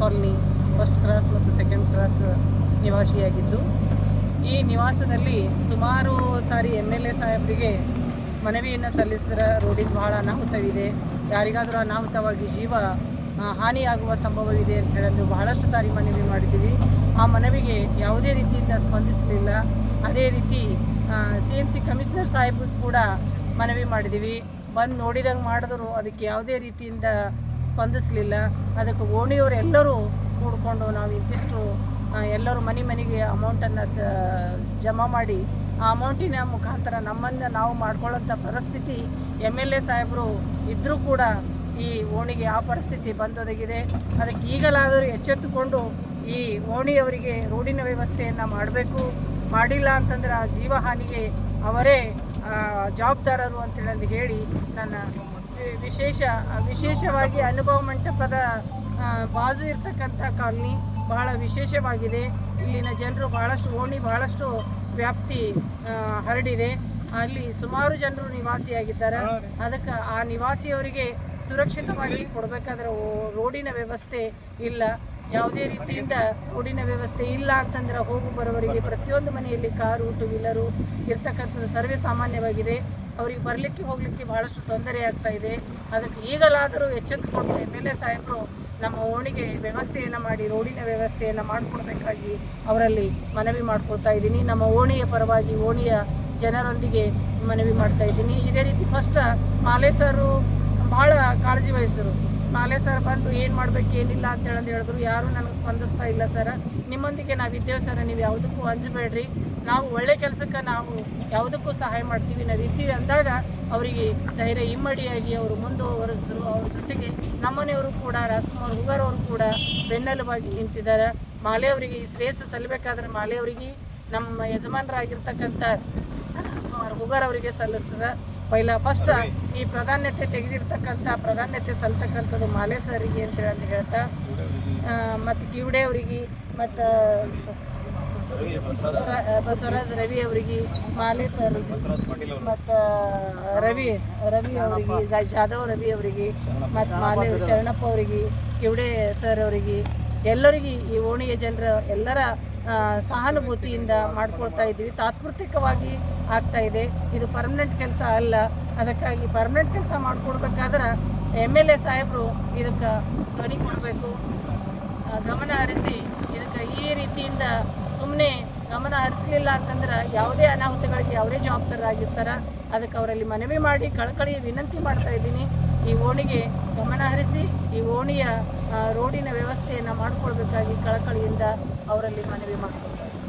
Colony first cross ಮತ್ತು second cross ನಿವಾಸಿಯಾಗಿದ್ದು, ಈ ನಿವಾಸದಲ್ಲಿ ಸುಮಾರು ಸಾರಿ ಎಂ ಎಲ್ ಎ ಸಾಹೇಬರಿಗೆ ಮನವಿಯನ್ನು ಸಲ್ಲಿಸಿದ್ರೆ ರೋಡಿಗೆ ಬಹಳ ಅನಾಹುತವಿದೆ. ಯಾರಿಗಾದರೂ ಅನಾಹುತವಾಗಿ ಜೀವ ಹಾನಿಯಾಗುವ ಸಂಭವವಿದೆ ಅಂತ ಹೇಳಲು ಬಹಳಷ್ಟು ಸಾರಿ ಮನವಿ ಮಾಡಿದ್ದೀವಿ. ಆ ಮನವಿಗೆ ಯಾವುದೇ ರೀತಿಯಿಂದ ಸ್ಪಂದಿಸಲಿಲ್ಲ. ಅದೇ ರೀತಿ ಸಿ ಎಂ ಸಿ ಕಮಿಷನರ್ ಸಾಹೇಬ್ ಕೂಡ ಮನವಿ ಮಾಡಿದ್ದೀವಿ. ಬಂದು ನೋಡಿದಂಗೆ ಮಾಡಿದ್ರು. ಅದಕ್ಕೆ ಯಾವುದೇ ರೀತಿಯಿಂದ ಸ್ಪಂದಿಸಲಿಲ್ಲ. ಅದಕ್ಕೆ ಓಣಿಯವರೆಲ್ಲರೂ ಕೂಡಿಕೊಂಡು ನಾವು ಇಂತಿಷ್ಟು ಎಲ್ಲರೂ ಮನೆ ಮನೆಗೆ ಅಮೌಂಟನ್ನು ಜಮಾ ಮಾಡಿ, ಆ ಅಮೌಂಟಿನ ಮುಖಾಂತರ ನಮ್ಮನ್ನು ನಾವು ಮಾಡ್ಕೊಳ್ಳೋಂಥ ಪರಿಸ್ಥಿತಿ ಎಂ ಎಲ್ ಎ ಸಾಹೇಬರು ಇದ್ದರೂ ಕೂಡ ಈ ಓಣಿಗೆ ಆ ಪರಿಸ್ಥಿತಿ ಬಂದೊದಗಿದೆ. ಅದಕ್ಕೆ ಈಗಲಾದರೂ ಎಚ್ಚೆತ್ತುಕೊಂಡು ಈ ಓಣಿಯವರಿಗೆ ರೋಡಿನ ವ್ಯವಸ್ಥೆಯನ್ನು ಮಾಡಬೇಕು. ಮಾಡಿಲ್ಲ ಅಂತಂದ್ರೆ ಆ ಜೀವಹಾನಿಗೆ ಅವರೇ ಜವಾಬ್ದಾರರು ಅಂತೇಳಿ ಹೇಳಿ ನನ್ನ ವಿಶೇಷ, ವಿಶೇಷವಾಗಿ ಅನುಭವ ಮಂಟಪದ ಬಾಜು ಇರ್ತಕ್ಕಂಥ ಕಾಲನಿ ಬಹಳ ವಿಶೇಷವಾಗಿದೆ. ಇಲ್ಲಿನ ಜನರು ಬಹಳಷ್ಟು ಓಣಿ ಬಹಳಷ್ಟು ವ್ಯಾಪ್ತಿ ಹರಡಿದೆ. ಅಲ್ಲಿ ಸುಮಾರು ಜನರು ನಿವಾಸಿಯಾಗಿದ್ದಾರೆ. ಅದಕ್ಕೆ ಆ ನಿವಾಸಿಯವರಿಗೆ ಸುರಕ್ಷಿತವಾಗಿ ಕೊಡಬೇಕಾದ್ರೆ ರೋಡಿನ ವ್ಯವಸ್ಥೆ ಇಲ್ಲ. ಯಾವುದೇ ರೀತಿಯಿಂದ ರೋಡಿನ ವ್ಯವಸ್ಥೆ ಇಲ್ಲ ಅಂತಂದ್ರೆ ಹೋಗು ಬರೋವರಿಗೆ ಪ್ರತಿಯೊಂದು ಮನೆಯಲ್ಲಿ ಕಾರು ಟೂ ವೀಲರು ಇರ್ತಕ್ಕಂಥದ್ದು ಸರ್ವೇ ಸಾಮಾನ್ಯವಾಗಿದೆ. ಅವರಿಗೆ ಬರಲಿಕ್ಕೆ ಹೋಗಲಿಕ್ಕೆ ಬಹಳಷ್ಟು ತೊಂದರೆ ಆಗ್ತಾ ಇದೆ. ಅದಕ್ಕೆ ಈಗಲಾದರೂ ಎಚ್ಚೆತ್ತುಕೊಂಡು ಎಂ ಎಲ್ ಎ ಸಾಹೇಬರು ನಮ್ಮ ಓಣಿಗೆ ವ್ಯವಸ್ಥೆಯನ್ನು ಮಾಡಿ ರೋಡಿನ ವ್ಯವಸ್ಥೆಯನ್ನು ಮಾಡಿಕೊಡ್ಬೇಕಾಗಿ ಅವರಲ್ಲಿ ಮನವಿ ಮಾಡ್ಕೊಳ್ತಾ ಇದ್ದೀನಿ. ನಮ್ಮ ಓಣಿಯ ಪರವಾಗಿ ಓಣಿಯ ಜನರೊಂದಿಗೆ ಮನವಿ ಮಾಡ್ತಾ ಇದ್ದೀನಿ. ಇದೇ ರೀತಿ ಫಸ್ಟ್ ಮಾಲೆ ಸರು ಭಾಳ ಕಾಳಜಿ ವಹಿಸಿದ್ರು. ಮಾಲೆ ಸರ್ ಬಂದು ಏನು ಮಾಡಬೇಕು, ಏನಿಲ್ಲ ಅಂತ ಹೇಳಂದು ಹೇಳಿದ್ರು. ಯಾರೂ ನನಗೆ ಸ್ಪಂದಿಸ್ತಾ ಇಲ್ಲ ಸರ್ ನಿಮ್ಮೊಂದಿಗೆ ನಾವು ಇದ್ದೇವೆ ಸರ್ ನೀವು ಯಾವುದಕ್ಕೂ ಅಂಜಬೇಡ್ರಿ ನಾವು ಒಳ್ಳೆ ಕೆಲಸಕ್ಕೆ ನಾವು ಯಾವುದಕ್ಕೂ ಸಹಾಯ ಮಾಡ್ತೀವಿ. ನಾವು ಇದ್ದೀವಿ ಅಂದಾಗ ಅವರಿಗೆ ಧೈರ್ಯ ಇಮ್ಮಡಿಯಾಗಿ ಅವರು ಮುಂದುವರೆಸಿದ್ರು. ಅವ್ರ ಜೊತೆಗೆ ನಮ್ಮನೆಯವರು ಕೂಡ, ರಾಜ್ಕುಮಾರ್ ಅವರು ಕೂಡ ಬೆನ್ನೆಲುಬಾಗಿ ನಿಂತಿದ್ದಾರೆ. ಮಾಲೆಯವರಿಗೆ ಈ ಶ್ರೇಯಸ್ಸು ಸಲ್ಲಬೇಕಾದ್ರೆ ಮಾಲೆಯವರಿಗೆ ನಮ್ಮ ಯಜಮಾನರಾಗಿರ್ತಕ್ಕಂಥ ರಾಜ್ಕುಮಾರ್ ಹುಗಾರ್ ಅವರಿಗೆ ಸಲ್ಲಿಸ್ತದೆ. ಪೈಲ ಫಸ್ಟ್ ಈ ಪ್ರಾಧಾನ್ಯತೆ ತೆಗೆದಿರ್ತಕ್ಕಂಥ, ಪ್ರಾಧಾನ್ಯತೆ ಸಲ್ತಕ್ಕಂಥದ್ದು ಮಾಲೆ ಸರಿಗೆ ಅಂತ ಹೇಳಿ ಹೇಳ್ತಾ ಮತ್ತು ಕಿವಡೆ ಅವರಿಗೆ, ಮತ್ತು ಬಸವರಾಜ್ ರವಿ ಅವರಿಗೆ ಮಾಲೆ ಸರ್ ಮತ್ತು, ರವಿ ರವಿ ಅವರಿಗೆ ಜಾಧವ್ ರವಿ ಅವರಿಗೆ, ಮತ್ತು ಮಾಲೆ, ಶರಣಪ್ಪ ಅವರಿಗೆ, ಕಿವಡೆ ಸರ್ ಅವರಿಗೆ, ಎಲ್ಲರಿಗೆ ಈ ಓಣಿಯ ಜನರ, ಎಲ್ಲರ ಸಹಾನುಭೂತಿಯಿಂದ ಮಾಡ್ಕೊಳ್ತಾ ಇದ್ದೀವಿ. ತಾತ್ಪೃತಿಕವಾಗಿ ಆಗ್ತಾ ಇದೆ. ಇದು ಪರ್ಮನೆಂಟ್ ಕೆಲಸ ಅಲ್ಲ. ಅದಕ್ಕಾಗಿ ಪರ್ಮನೆಂಟ್ ಕೆಲಸ ಮಾಡಿಕೊಡ್ಬೇಕಾದ್ರೆ ಎಂ ಎಲ್ ಎ ಸಾಹೇಬರು ಇದಕ್ಕೆ ಧ್ವನಿ ಕೊಡಬೇಕು. ಗಮನ ಹರಿಸಿ ಇದಕ್ಕೆ ಈ ರೀತಿಯಿಂದ ಸುಮ್ಮನೆ ಗಮನ ಹರಿಸಲಿಲ್ಲ ಅಂತಂದ್ರೆ ಯಾವುದೇ ಅನಾಹುತಗಳಿಗೆ ಅವರೇ ಜವಾಬ್ದಾರರಾಗಿರ್ತಾರೆ. ಅದಕ್ಕೆ ಅವರಲ್ಲಿ ಮನವಿ ಮಾಡಿ, ಕಳಕಳಿ ವಿನಂತಿ ಮಾಡ್ತಾ ಇದ್ದೀನಿ. ಈ ಓಣಿಗೆ ಗಮನ ಹರಿಸಿ ಈ ಓಣಿಯ ರೋಡಿನ ವ್ಯವಸ್ಥೆಯನ್ನು ಮಾಡಿಕೊಳ್ಬೇಕಾಗಿ ಕಳಕಳಿಯಿಂದ ಅವರಲ್ಲಿ ಮನವಿ ಮಾಡ್ಕೊಳ್ತಾರೆ